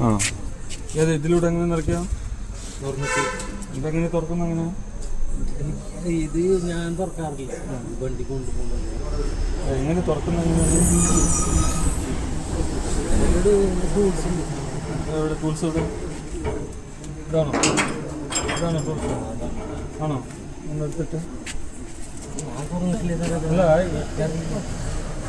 ആ. ഏത് ഇതിലൂടെ എങ്ങനെ നിറയ്ക്കാം ഇതെങ്ങനെ തുറക്കുന്ന എനിക്ക് ഇത് ഞാൻ തുറക്കാറില്ല. വണ്ടി കൊണ്ടുപോകുന്നത്. എങ്ങനെ തുറക്കുന്ന എവിടെ ടൂൾസ് എവിടെ? ഇതാണോ? ഇതാണോ ടൂൾസ് ആണോ? ഇതൊക്കെ. അല്ല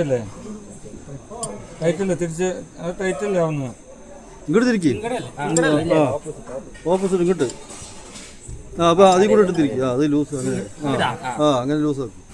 അല്ലേ ടൈറ്റല്ലേ തിരിച്ച് അത് ടൈറ്റ് അല്ലേ ആവുന്നത് ഇങ്ങോട്ട് തിരിക്ക് ഓപ്പോസിറ്റ് ഇങ്ങോട്ട് ആ അപ്പൊ അതിൽ കൂടെ എടുത്തിരിക്കും ആ അത് ലൂസ് അങ്ങനെ ആ അങ്ങനെ ലൂസ് ആക്കും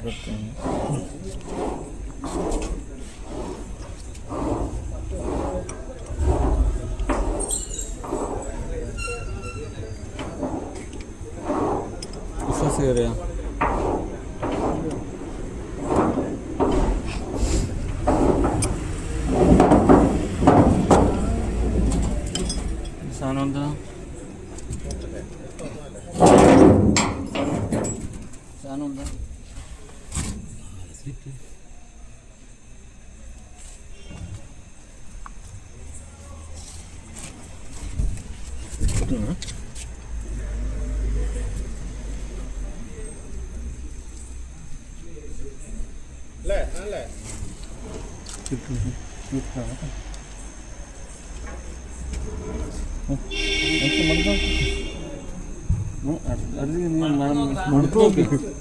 ചെയ്തിട്ടില്ല ഇത് പുറത്തെടുക്കുന്ന ഇതിലൂടെയാ വിശ്വാസം കയറിയാ സാധനം എന്താ സാധനം എന്താ ഇഷ്ടമാണ് കേട്ടോ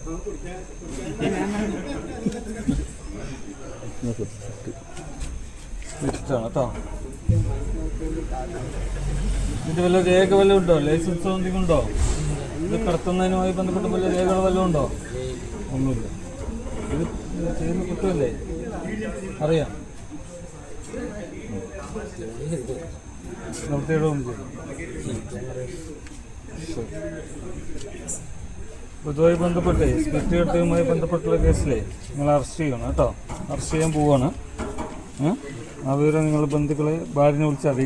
ഇത് വല്ല രേഖ വല്ലതും ഉണ്ടോ? ലൈസൻസ് എന്തെങ്കിലും ഉണ്ടോ? ഇത് കടത്തുന്നതിനുമായി ബന്ധപ്പെട്ട വല്ല രേഖകൾ വല്ലതും ഉണ്ടോ? ഒന്നുമില്ല. ഇത് ചെയ്യുന്ന കുറ്റമല്ലേ? അറിയാം. നിർത്തിയിടവും ഇതുമായി ബന്ധപ്പെട്ടേ സ്പിറ്റ് കെട്ടുമായി ബന്ധപ്പെട്ടുള്ള കേസിലെ നിങ്ങൾ അറസ്റ്റ് ചെയ്യണം കേട്ടോ. അറസ്റ്റ് ചെയ്യാൻ പോവാണ്. അവരെ നിങ്ങൾ ബന്ധുക്കളെ ഭാര്യനെ വിളിച്ച് അറിയിക്കും.